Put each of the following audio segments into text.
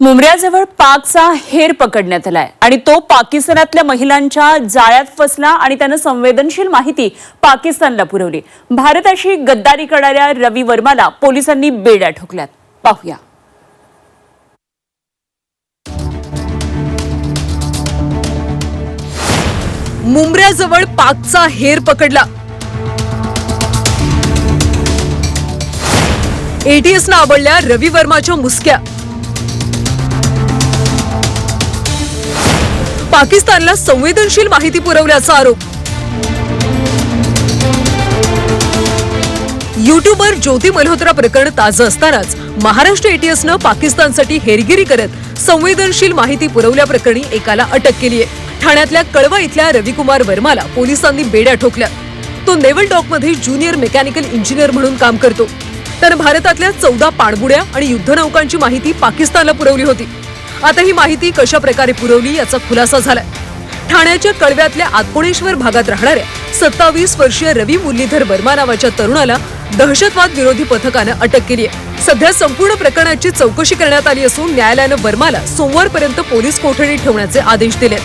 मुंबऱ्याजवळ पाकचा हेर पकडण्यात आलाय आणि तो पाकिस्तानातल्या महिलांच्या जाळ्यात फसला आणि त्यानं संवेदनशील माहिती पाकिस्तानला पुरवली. भारताशी गद्दारी करणाऱ्या रवी वर्माला पोलिसांनी बेड्या ठोकल्यात. पाहूया. मुंबऱ्याजवळ पाकचा हेर पकडला. एटीएसनं आवडल्या रवी वर्माच्या मुसक्या. पाकिस्तानला संवेदनशील माहिती पुरवल्याचा आरोप. युट्यूबर ज्योती मल्होत्रा प्रकरण ताजं असतानाच महाराष्ट्र एटीएसनं पाकिस्तानसाठी हेरगिरी करत संवेदनशील माहिती पुरवल्याप्रकरणी एकाला अटक केली आहे ठाण्यातल्या कळवा इथल्या रविकुमार वर्माला पोलिसांनी बेड्या ठोकल्या. तो नेव्हल डॉकमध्ये ज्युनियर मेकॅनिकल इंजिनियर म्हणून काम करतो. तर भारतातल्या चौदा पाणबुड्या आणि युद्धनौकांची माहिती पाकिस्तानला पुरवली होती. आता ही माहिती कशा प्रकारे पुरवली याचा खुलासा झालाय. ठाण्याच्या कळव्यातल्या आत्कोणेश्वर भागात राहणाऱ्या सत्तावीस वर्षीय रवी मुरलीधर वर्मा नावाच्या तरुणाला दहशतवाद विरोधी पथकानं अटक केली आहे. सध्या संपूर्ण प्रकरणाची चौकशी करण्यात आली असून न्यायालयानं वर्माला सोमवारपर्यंत पोलीस कोठडी ठेवण्याचे आदेश दिले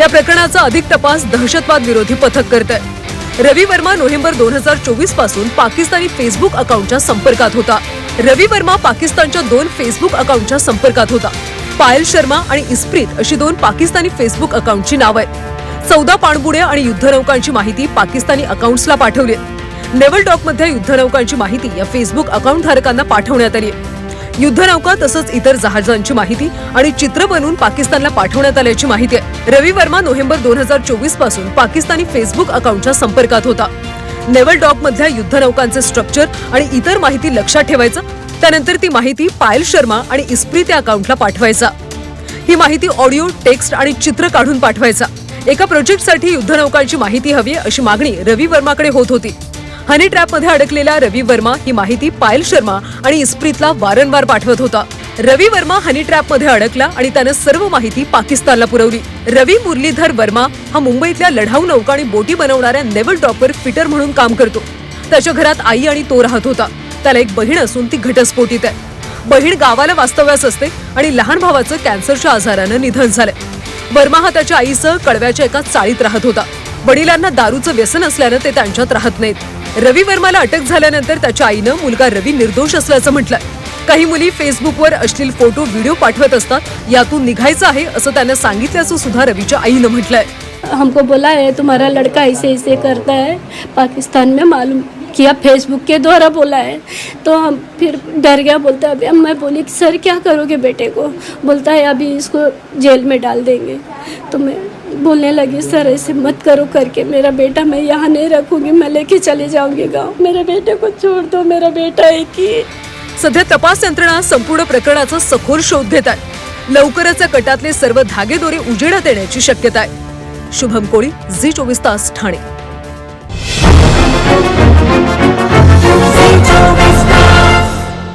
या प्रकरणाचा अधिक तपास दहशतवाद विरोधी पथक करत आहे रवी वर्मा नोव्हेंबर दोन हजार चोवीसपासून पाकिस्तानी फेसबुक अकाउंटच्या संपर्कात होता. रवी वर्मा पाकिस्तानच्या दोन फेसबुक अकाउंटच्या संपर्कात होता. पायल शर्मा आणि इस्प्रित अशी दोन पाकिस्तानी फेसबुक अकाउंटची नाव आहेत. चौदा पाणबुड्या आणि युद्धनौकांची माहिती पाकिस्तानी अकाउंट्सला पाठवली नेव्हल डॉकमध्ये युद्धनौकांची माहिती या फेसबुक अकाउंट धारकांना पाठवण्यात आली आहे. युद्धनौका तसंच इतर जहाजांची माहिती आणि चित्र बनवून पाकिस्तानला पाठवण्यात आल्याची माहिती आहे. रवी वर्मा नोव्हेंबर दोन हजार चोवीसपासून पाकिस्तानी फेसबुक अकाउंटच्या संपर्कात होता. नेव्हल डॉकमधल्या युद्धनौकांचे स्ट्रक्चर आणि इतर माहिती लक्षात ठेवायचं त्यानंतर ती माहिती पायल शर्मा आणि इस्प्रीत या अकाउंटला पाठवायचा. ही माहिती ऑडिओ टेक्स्ट आणि चित्र काढून पाठवायचा. एका प्रोजेक्टसाठी युद्धनौकांची माहिती हवी अशी मागणी रवी वर्माकडे होत होती. हनी ट्रॅपमध्ये अडकलेला रवी वर्मा ही माहिती पायल शर्मा आणि इस्प्रीतला वारंवार पाठवत होता. रवी वर्मा हनी ट्रॅपमध्ये अडकला आणि त्यानं सर्व माहिती पाकिस्तानला पुरवली. रवी मुरलीधर वर्मा हा मुंबईतल्या लढाऊ नौका आणि बोटी बनवणाऱ्या नेव्हल ड्रॉपर फिटर म्हणून काम करतो. त्याच्या घरात आई आणि तो राहत होता. त्याला एक बहीण असून ती घटस्फोटीत आहे. बहीण गावाला वास्तव्यास असते आणि लहान भावाचं कॅन्सरच्या आजारानं निधन झालंय. वर्मा हा त्याच्या आईसह कळव्याच्या एका चाळीत राहत होता. वडिलांना दारूचं व्यसन असल्यानं ते त्यांच्यात राहत नाहीत. रवी वर्माला अटक झाल्यानंतर त्याच्या आईनं मुलगा रवी निर्दोष असल्याचं म्हटलंय. काही मुली फेसबुकवर अश्लील फोटो व्हिडिओ पाठवत असतात. यातून निघायचं आहे असं त्यानं सांगितल्याचं सुद्धा रवीच्या आईनं म्हटलंय. हमको बोला है तुम्हारा लड़का ऐसे ऐसे करता है पाकिस्तान में मालूम किया फेसबुक के द्वारा बोला है। तो हम फिर डर गया बोलता है अभी अब मैं बोली कि सर क्या करोगे बेटे को? बोलता है अभी इसको जेल में डाल देंगे। तो मैं बोलने लगी सर ऐसे मत करो करके मेरा बेटा मैं यहाँ नहीं रखूँगी मैं लेके चले जाऊँगी गाँव। मेरे बेटे को छोड़ दो मेरा बेटा एक ही। सध्या तपास यंत्रणा संपूर्ण प्रकरणाचा सखोल शोध घेत आहे. लवकरच या कटातले सर्व धागेदोरे उजेडात येण्याची शक्यता आहे. शुभम कोळी झी चोवीस तास ठाणे.